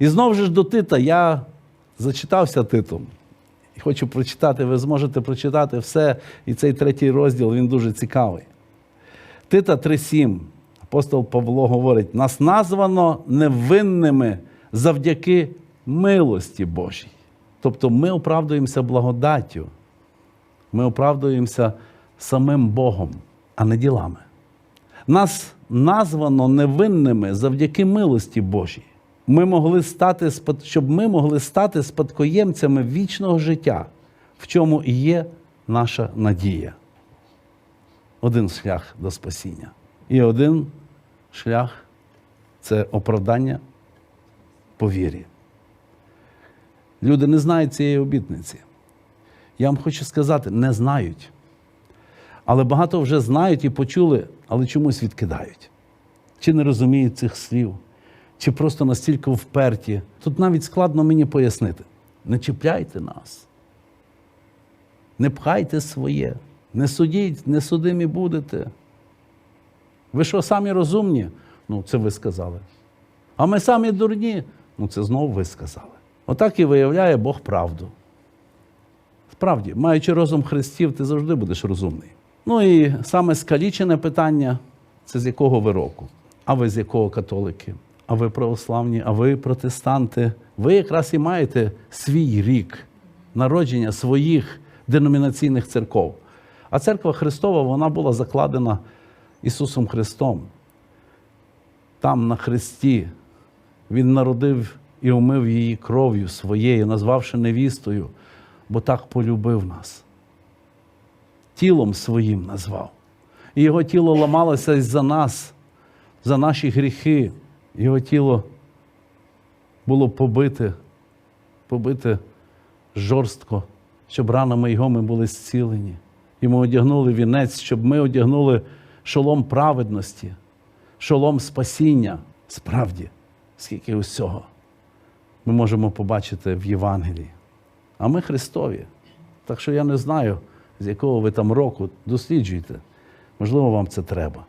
І знову ж до Тита я зачитався Титом. І хочу прочитати, ви зможете прочитати все. І цей третій розділ він дуже цікавий. Тита 3.7. Апостол Павло говорить: нас названо невинними завдяки милості Божій. Тобто ми оправдуємося благодаттю. Ми оправдуємося самим Богом, а не ділами. Нас названо невинними завдяки милості Божій. Ми могли стати, щоб ми могли стати спадкоємцями вічного життя, в чому і є наша надія. Один шлях до спасіння. І один шлях це оправдання по вірі. Люди не знають цієї обітниці. Я вам хочу сказати, не знають. Але багато вже знають і почули, але чомусь відкидають. Чи не розуміють цих слів, чи просто настільки вперті. Тут навіть складно мені пояснити. Не чіпляйте нас. Не пхайте своє, не судіть, не судимі будете. Ви що, самі розумні? Ну, це ви сказали. А ми самі дурні. Ну, це знову ви сказали. Отак і виявляє Бог правду. Справді, маючи розум Христів, ти завжди будеш розумний. Ну і саме скалічене питання це з якого ви року? А ви з якого католики? А ви православні, а ви протестанти? Ви якраз і маєте свій рік народження своїх деномінаційних церков. А церква Христова вона була закладена Ісусом Христом. Там на Христі Він народив і умив її кров'ю своєю, назвавши невістою, бо так полюбив нас. Тілом своїм назвав. І його тіло ламалося за нас, за наші гріхи. Його тіло було побите, побите жорстко, щоб ранами його ми були зцілені. Йому одягнули вінець, щоб ми одягнули шолом праведності, шолом спасіння. Справді, скільки усього ми можемо побачити в Євангелії. А ми Христові. Так що я не знаю, з якого ви там року досліджуєте. Можливо, вам це треба.